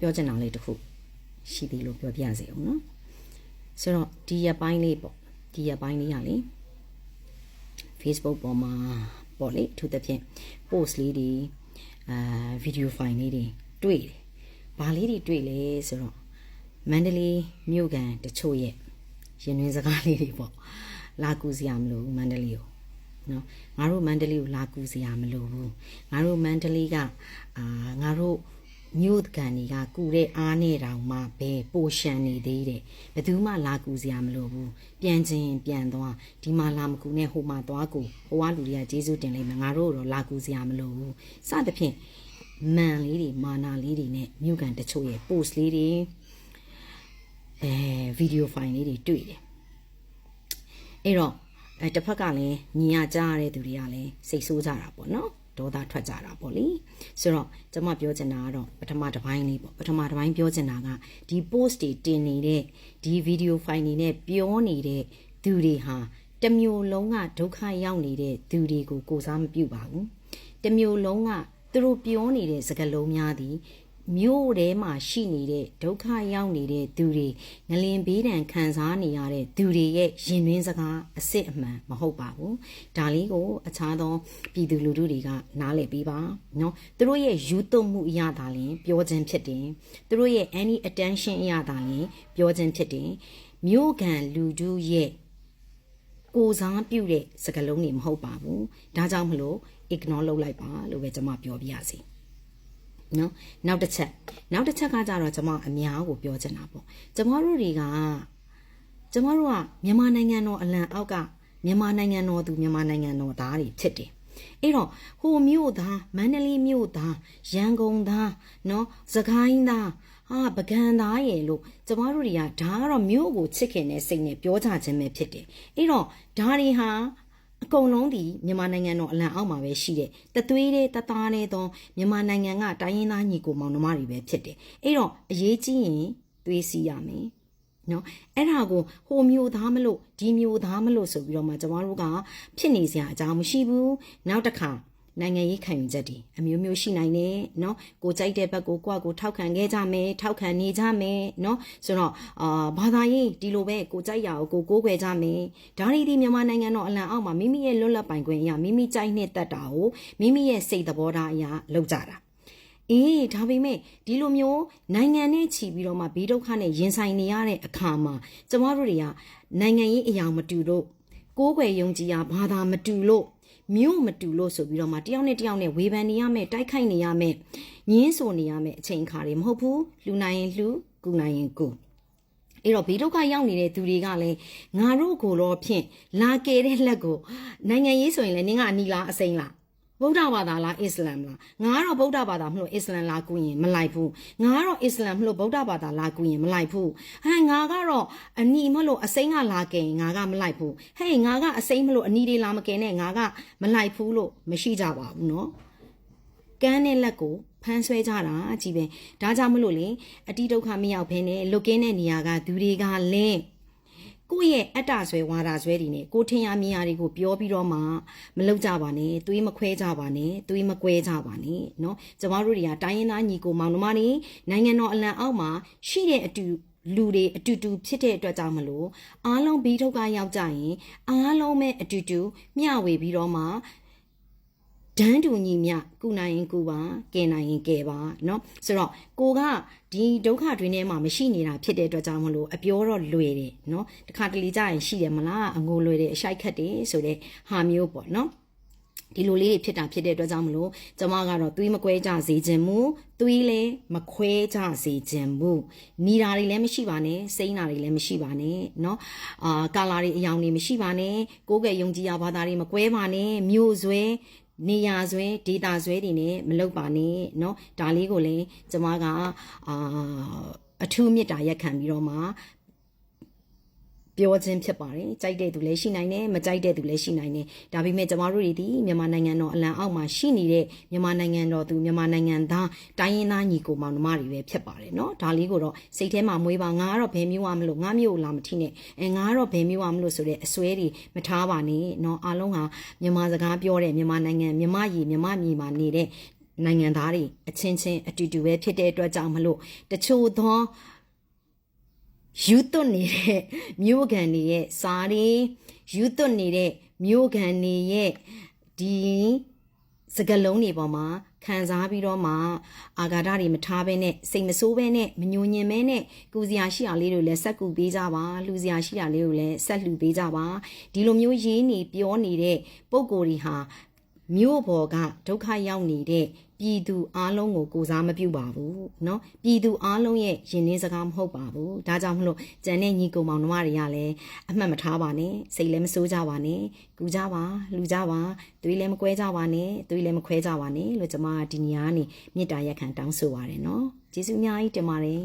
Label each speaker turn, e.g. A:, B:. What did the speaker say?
A: ပြောချင်တာလေးတစ်ခုရှိသေးလို့ပြောပြရစီအောင်နော်ဆိုတော့ဒီရက်ပိုင်းလေးပေါ့ဒီရက်ပိုင်းလေးရလေ Facebook ပေါ်မှာပေါ့လေအထူးသဖြင့် post လေးတွေအာ video file လေးတွေတွေ့တယ်။ဘာလေးတွေတွေ့လဲဆိုတော့မန္တလေးမြို့ကန်တချို့ရဲ့ရင်တွင်စကားလေးတွေပေါ့လာကူစရာမလိုဘူးမန္တလေးကိုနော်ငါတို့မန္တလေးကိုလာကူစရာမလိုဘူးငါတို့မန္တလေးကအာငါတို့ မြို့ကန်တွေကကူတဲ့အားနဲ့တောင်မှပဲပိုရှန်နေသေးတယ်ဘယ်သူမှလာကူစရာမလိုဘူးပြန်ချင်းပြန်သွားဒီမှာလာမကူနဲ့ဟိုမှာသွားကူဟိုကလူတွေကကျေးဇူးတင်လိုက်မယ်ငါတို့တော့လာကူစရာမလိုဘူးစသဖြင့်မန်လေးတွေမာနာလေးတွေနဲ့မြို့ကန်တချို့ရဲ့ post လေးတွေအဲဗီဒီယိုဖိုင်လေးတွေတွေ့တယ်အဲ့တော့အဲတစ်ဖက်ကလည်းညီရကြားရတဲ့သူတွေကလည်းစိတ်ဆိုးကြတာပေါ့နော် ဒေါသထွက်ကြတာပေါ့လေဆိုတော့ကျွန်မပြောချင်တာကတော့ပထမတစ်ပိုင်းလေးပေါ့ပထမတစ်ပိုင်းပြောချင်တာကဒီ post တွေတင်နေတဲ့ဒီ video file တွေနဲ့ပြောနေတဲ့သူတွေဟာတစ်မျိုးလုံးကဒုက္ခရောက်နေတဲ့သူတွေကိုကိုစားမပြုပါဘူးတစ်မျိုးလုံးကသူတို့ပြောနေတဲ့စကားလုံးများသည် မြို့ထဲမှာရှိနေတဲ့ဒုက္ခရောက်နေတဲ့သူတွေငလင်ဘေးဒဏ်ခံစားနေရတဲ့သူတွေရဲ့ရင်တွင်းစကားအစ်စ်အမှန်မဟုတ်ပါဘူးဒါလေးကိုအခြားသောပြည်သူလူထုတွေကနားလည်ပေးပါเนาะသူတို့ရဲ့ယူသွမှုအရသာလင်ပြောခြင်းဖြစ်တယ်သူတို့ရဲ့ any attention အရသာလင်ပြောခြင်းဖြစ်တယ်မြို့ကန်လူထုရဲ့ကိုစားပြုတဲ့စကားလုံးတွေမဟုတ်ပါဘူးဒါကြောင့်မလို့ ignore လုပ်လိုက်ပါလို့ပဲကျွန်မပြောပြရစီ နော်နောက်တစ်ချက်နောက်တစ်ချက်ကကြတော့ကျွန်မအများကိုပြောချင်တာပေါ့ကျွန်တော်တို့တွေကကျွန်တော်တို့ကမြန်မာနိုင်ငံတော်အလံအောက်ကမြန်မာနိုင်ငံတော်သူမြန်မာနိုင်ငံတော်သားတွေဖြစ်တယ်အဲ့တော့ဟိုမြို့သားမန္တလေးမြို့သားရန်ကုန်သားနော်စကိုင်းသားဟာပကံသားရဲ့လို့ကျမတို့တွေကဒါကတော့မြို့ကိုချစ်ခင်တဲ့စိတ်နဲ့ပြောကြခြင်းပဲဖြစ်တယ်အဲ့တော့ဒါတွေဟာ အကုန်လုံးဒီမြန်မာနိုင်ငံတော်အလံအောက်မှာပဲရှိတဲ့တသွေးတဲ့တသားတဲ့သောမြန်မာနိုင်ငံကတိုင်းရင်းသားညီကိုမောင်နှမတွေပဲဖြစ်တယ်အဲ့တော့အရေးကြီးရင်သွေးစီးရမယ်နော်အဲ့ဒါကိုဟိုမျိုးသားမလို့ဒီမျိုးသားမလို့ဆိုပြီးတော့မှကျမတို့ကဖြစ်နေစရာအကြောင်းမရှိဘူးနောက်တစ်ခါ နိုင်ငံရေးခံယူချက်တွေအမျိုးမျိုးရှိနိုင်တယ်နော်ကိုကြိုက်တဲ့ဘက်ကိုကိုယ့်ကိုထောက်ခံခဲ့ကြမယ်ထောက်ခံနေကြမယ်နော်ဆိုတော့အာဘာသာရေးဒီလိုပဲကိုကြိုက်ရာကိုကိုကိုးကွယ်ကြမယ်ဒါရီဒီမြန်မာနိုင်ငံတော်အလံအောက်မှာမိမိရဲ့လွတ်လပ်ပိုင်ခွင့်အရာမိမိကြိုက်နှစ်သက်တာကိုမိမိရဲ့စိတ်သဘောထားအရာလုပ်ကြတာအေးဒါပေမဲ့ဒီလိုမျိုးနိုင်ငံနဲ့ချီပြီးတော့မှဘေးဒုက္ခနဲ့ရင်ဆိုင်နေရတဲ့အခါမှာကျမတို့တွေကနိုင်ငံရေးအရာမတူလို့ကိုးကွယ်ယုံကြည်ရာဘာသာမတူလို့ မြို့မတူလို့ဆိုပြီးတော့မှတယောက်နဲ့တယောက်နဲ့ဝေဖန်နေရမယ်တိုက်ခိုက်နေရမယ်ညင်းဆိုနေရမယ်အချိန်အခါတွေမဟုတ်ဘူးလူနိုင်ရင်လူကူနိုင်ရင်ကူအဲ့တော့ဘေးဒုက္ခရောက်နေတဲ့သူတွေကလည်းငါတို့ကိုတော့ဖြင့်လာကယ်တဲ့လက်ကိုနိုင်ငံရေးဆိုရင်လည်းနင်းကအနီလားအစိမ့်လား ဗုဒ္ဓဘာသာလားအစ္စလာမ်လားငါကတော့ဗုဒ္ဓဘာသာမလို့အစ္စလာမ်လားကူရင်မလိုက်ဘူးငါကတော့အစ္စလာမ်မလို့ဗုဒ္ဓဘာသာလားကူရင်မလိုက်ဘူးဟဲ့ငါကတော့အနီမလို့အစိမ်းကလာကင်ငါကမလိုက်ဘူးဟဲ့ငါကအစိမ်းမလို့အနီတွေလာမကင်နဲ့ငါကမလိုက်ဘူးလို့မရှိကြပါဘူးနော်ကန်းတဲ့လက်ကိုဖမ်းဆွဲကြတာကြီးပဲဒါကြောင့်မလို့လေအတိဒုက္ခမရောက်ဘဲနဲ့လုတ်ကင်းတဲ့နေရာကသူတွေကလည်း ကိုယ့်ရဲ့အတ္တဆွဲဝါဒဆွဲတွေနဲ့ကိုထင်ရမြင်ရတွေကိုပြောပြီးတော့မှမလုပ်ကြပါနဲ့သွေးမခွဲကြပါနဲ့သွေးမကွဲကြပါနဲ့เนาะကျမတို့တွေကတိုင်းရင်းသားညီကိုမောင်နှမတွေနိုင်ငံတော်အလံအောက်မှာရှိတဲ့အတူလူတွေအတူတူဖြစ်တဲ့အတွက်ကြောင့်မလို့အားလုံးဘီထုတ်ကရောက်ကြရင်အားလုံးပဲအတူတူမျှဝေပြီးတော့မှ ဒန်းတူညီမြကုနိုင်ရင်ကုပါကဲနိုင်ရင်ကဲပါเนาะဆိုတော့ကိုကဒီဒုက္ခတွေထဲမှာမရှိနေတာဖြစ်တဲ့အတွက်ကြောင့်မလို့အပြောတော့လွယ်တယ်เนาะတခါတလေကြာရင်ရှိတယ်မလားအငိုလွယ်တယ်အရှိုက်ခတ်တယ်ဆိုတဲ့ဟာမျိုးပေါ့เนาะဒီလိုလေးတွေဖြစ်တာဖြစ်တဲ့အတွက်ကြောင့်မလို့ကျမကတော့သွေးမကွဲကြစေခြင်းမူသွေးလည်းမခွဲကြစေခြင်းမူနီတာတွေလည်းမရှိပါနဲ့စိမ့်တာတွေလည်းမရှိပါနဲ့เนาะအာကာလာတွေအယောင်တွေမရှိပါနဲ့ကိုယ်ကယုံကြည်ရဘာသာတွေမကွဲပါနဲ့မြို့ဆွဲ နေရာဆွဲဒေတာဆွဲတွေနဲ့မလုပ်ပါနဲ့เนาะဒါလေးကိုလည်းကျမကအာအထူးမေတ္တာရက်ခံပြီးတော့မှ ပြောခြင်းဖြစ်ပါတယ်ကြိုက်တဲ့သူလည်းရှိနိုင်တယ်မကြိုက်တဲ့သူလည်းရှိနိုင်တယ်ဒါပေမဲ့ကျမတို့တွေဒီမြန်မာနိုင်ငံတော်အလံအောက်မှာရှိနေတဲ့မြန်မာနိုင်ငံတော်သူမြန်မာနိုင်ငံသားတိုင်းရင်းသားညီကိုမောင်နှမတွေပဲဖြစ်ပါတယ်เนาะဒါလေးကိုတော့စိတ်ထဲမှာမွေးပါငါကတော့ဘယ်မျိုးဝမလို့ငါမျိုးလာမထိနဲ့အဲငါကတော့ဘယ်မျိုးဝမလို့ဆိုတဲ့အစွဲတွေမထားပါနဲ့เนาะအားလုံးဟာမြန်မာစကားပြောတဲ့မြန်မာနိုင်ငံမြန်မာပြည်မြန်မာပြည်မှာနေတဲ့ နိုင်ငံသားတွေအချင်းချင်းအတူတူပဲဖြစ်တဲ့အတွက်ကြောင့်မလို့တချို့သော ယူသွတ်နေတဲ့မြို့ကန်တွေရဲ့စားတွေယူသွတ်နေတဲ့မြို့ကန်တွေရဲ့ဒီစကလုံးတွေပေါ်မှာခံစားပြီးတော့မှအာဃာတတွေမထားဘဲနဲ့စိတ်မဆိုးဘဲနဲ့မညှို့ညင်ဘဲနဲ့ကူစရာရှိတာလေးတွေလည်းဆက်ကူပေးကြပါလှူစရာရှိတာလေးတွေလည်းဆက်လှူပေးကြပါဒီလိုမျိုးရေးနေပြောနေတဲ့ပုံကိုယ်တွေဟာမြို့ပေါ်ကဒုက္ခရောက်နေတဲ့ ပြည်သူအားလုံးကိုကိုစားမပြုပါဘူးเนาะပြည်သူအားလုံးရဲ့ယဉ်နှင်းစကားမဟုတ်ပါဘူးဒါကြောင့်မလို့ကြံတဲ့ညီကောင်မောင်နှမတွေကလည်းအမှတ်မထားပါနဲ့စိတ်လည်းမဆိုးကြပါနဲ့ကူကြပါလူကြပါသွေးလည်းမကွဲကြပါနဲ့သွေးလည်းမခွဲကြပါနဲ့လို့ကျွန်မဒီနေရာကနေမေတ္တာရက်ခံတောင်းဆိုပါတယ်เนาะကျေးဇူးအများကြီးတင်ပါတယ်